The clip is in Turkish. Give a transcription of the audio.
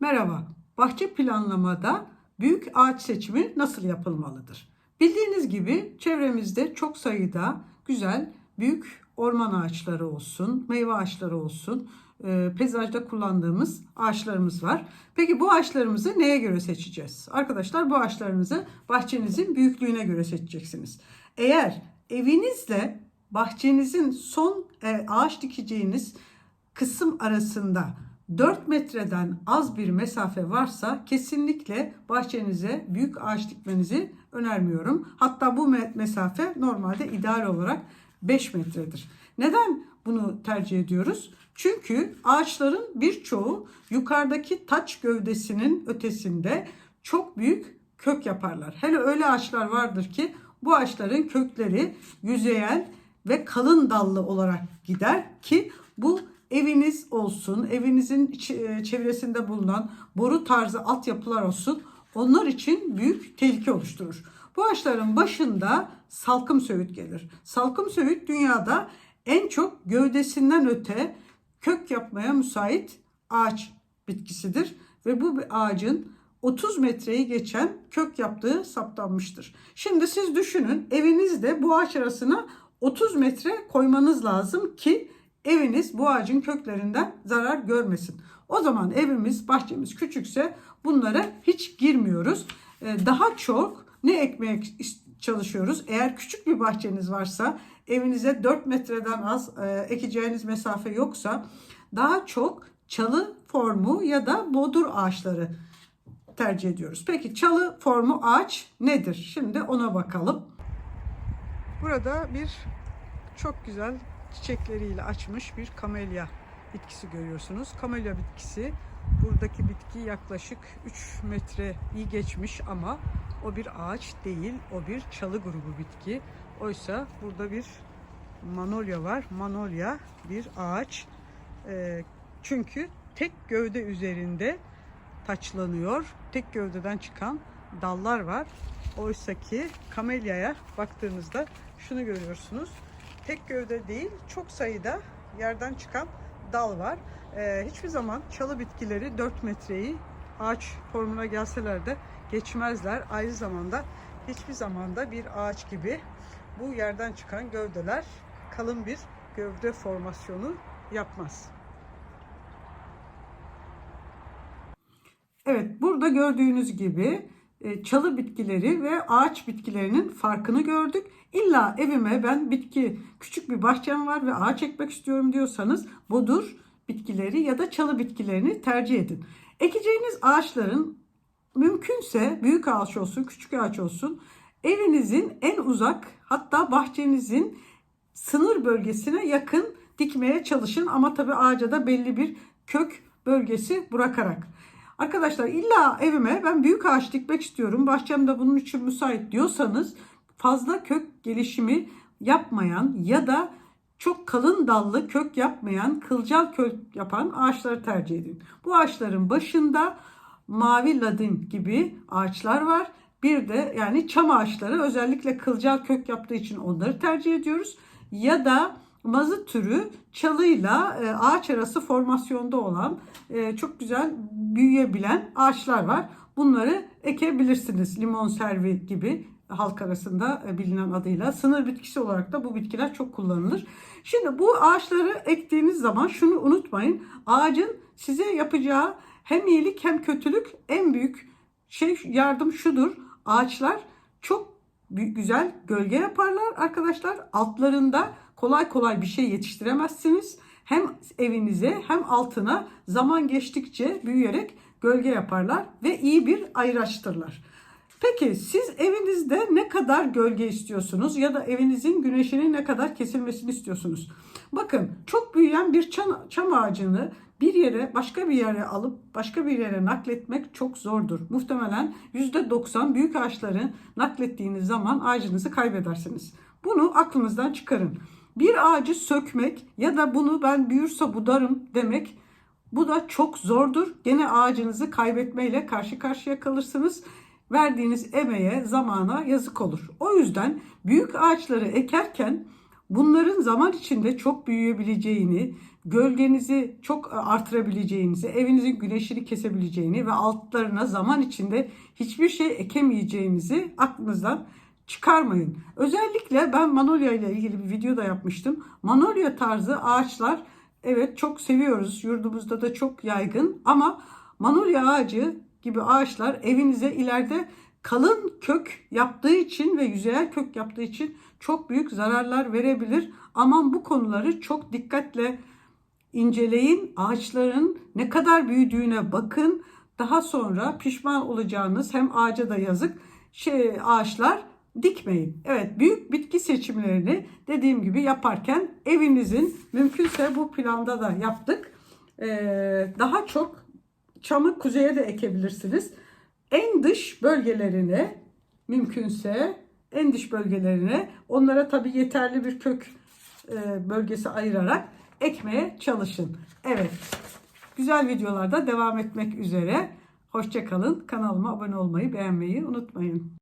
Merhaba. Bahçe planlamada büyük ağaç seçimi nasıl yapılmalıdır? Bildiğiniz gibi çevremizde çok sayıda güzel büyük orman ağaçları olsun, meyve ağaçları olsun, e, peyzajda kullandığımız ağaçlarımız var. Peki bu ağaçlarımızı neye göre seçeceğiz? Arkadaşlar bu ağaçlarınızı bahçenizin büyüklüğüne göre seçeceksiniz. Eğer evinizle bahçenizin son e, ağaç dikeceğiniz kısım arasında 4 metreden az bir mesafe varsa kesinlikle bahçenize büyük ağaç dikmenizi önermiyorum. Hatta bu me- mesafe normalde ideal olarak 5 metredir. Neden bunu tercih ediyoruz? Çünkü ağaçların birçoğu yukarıdaki taç gövdesinin ötesinde çok büyük kök yaparlar. Hele öyle ağaçlar vardır ki bu ağaçların kökleri yüzeyel ve kalın dallı olarak gider ki bu eviniz olsun, evinizin e, çevresinde bulunan boru tarzı altyapılar olsun onlar için büyük tehlike oluşturur. Bu ağaçların başında salkım söğüt gelir. Salkım söğüt dünyada en çok gövdesinden öte kök yapmaya müsait ağaç bitkisidir ve bu ağacın 30 metreyi geçen kök yaptığı saptanmıştır. Şimdi siz düşünün evinizde bu ağaç arasına 30 metre koymanız lazım ki eviniz bu ağacın köklerinden zarar görmesin. O zaman evimiz, bahçemiz küçükse bunlara hiç girmiyoruz. Ee, Daha çok ne ekmeye çalışıyoruz? Eğer küçük bir bahçeniz varsa, evinize 4 metreden az e, ekeceğiniz mesafe yoksa daha çok çalı formu ya da bodur ağaçları tercih ediyoruz. Peki çalı formu ağaç nedir? Şimdi ona bakalım. Burada bir çok güzel çiçekleriyle açmış bir kamelya bitkisi görüyorsunuz. Kamelya bitkisi buradaki bitki yaklaşık 3 metre iyi geçmiş ama o bir ağaç değil, o bir çalı grubu bitki. Oysa burada bir manolya var. Manolya bir ağaç. Ee, çünkü tek gövde üzerinde taçlanıyor. Tek gövdeden çıkan dallar var. Oysa ki kamelyaya baktığınızda şunu görüyorsunuz. Tek gövde değil çok sayıda yerden çıkan dal var. Ee, hiçbir zaman çalı bitkileri 4 metreyi ağaç formuna gelseler de geçmezler. Aynı zamanda hiçbir zamanda bir ağaç gibi bu yerden çıkan gövdeler kalın bir gövde formasyonu yapmaz. Evet, burada gördüğünüz gibi çalı bitkileri ve ağaç bitkilerinin farkını gördük. İlla evime ben bitki, küçük bir bahçem var ve ağaç ekmek istiyorum diyorsanız bodur bitkileri ya da çalı bitkilerini tercih edin. Ekeceğiniz ağaçların mümkünse büyük ağaç olsun, küçük ağaç olsun evinizin en uzak hatta bahçenizin sınır bölgesine yakın dikmeye çalışın ama tabii ağaca da belli bir kök bölgesi bırakarak. Arkadaşlar illa evime ben büyük ağaç dikmek istiyorum. Bahçem de bunun için müsait diyorsanız fazla kök gelişimi yapmayan ya da çok kalın dallı kök yapmayan, kılcal kök yapan ağaçları tercih edin. Bu ağaçların başında mavi ladin gibi ağaçlar var. Bir de yani çam ağaçları özellikle kılcal kök yaptığı için onları tercih ediyoruz. Ya da mazı türü çalıyla e, ağaç arası formasyonda olan e, çok güzel büyüyebilen ağaçlar var. Bunları ekebilirsiniz. Limon servi gibi halk arasında e, bilinen adıyla. Sınır bitkisi olarak da bu bitkiler çok kullanılır. Şimdi bu ağaçları ektiğiniz zaman şunu unutmayın. Ağacın size yapacağı hem iyilik hem kötülük en büyük şey yardım şudur. Ağaçlar çok güzel gölge yaparlar arkadaşlar. Altlarında kolay kolay bir şey yetiştiremezsiniz. Hem evinize hem altına zaman geçtikçe büyüyerek gölge yaparlar ve iyi bir ayraçtırlar. Peki siz evinizde ne kadar gölge istiyorsunuz ya da evinizin güneşinin ne kadar kesilmesini istiyorsunuz? Bakın çok büyüyen bir çam, çam ağacını bir yere başka bir yere alıp başka bir yere nakletmek çok zordur. Muhtemelen %90 büyük ağaçları naklettiğiniz zaman ağacınızı kaybedersiniz. Bunu aklınızdan çıkarın. Bir ağacı sökmek ya da bunu ben büyürse budarım demek bu da çok zordur. Gene ağacınızı kaybetmeyle karşı karşıya kalırsınız. Verdiğiniz emeğe, zamana yazık olur. O yüzden büyük ağaçları ekerken bunların zaman içinde çok büyüyebileceğini gölgenizi çok artırabileceğinizi, evinizin güneşini kesebileceğini ve altlarına zaman içinde hiçbir şey ekemeyeceğinizi aklınızdan çıkarmayın. Özellikle ben Manolya ile ilgili bir video da yapmıştım. Manolya tarzı ağaçlar evet çok seviyoruz. Yurdumuzda da çok yaygın ama Manolya ağacı gibi ağaçlar evinize ileride kalın kök yaptığı için ve yüzeyel kök yaptığı için çok büyük zararlar verebilir. Aman bu konuları çok dikkatle inceleyin. Ağaçların ne kadar büyüdüğüne bakın. Daha sonra pişman olacağınız hem ağaca da yazık şey ağaçlar dikmeyin. Evet büyük bitki seçimlerini dediğim gibi yaparken evinizin mümkünse bu planda da yaptık. Ee, daha çok çamı kuzeye de ekebilirsiniz. En dış bölgelerine mümkünse en dış bölgelerine onlara tabii yeterli bir kök e, bölgesi ayırarak ekmeye çalışın. Evet. Güzel videolarda devam etmek üzere. Hoşçakalın. Kanalıma abone olmayı, beğenmeyi unutmayın.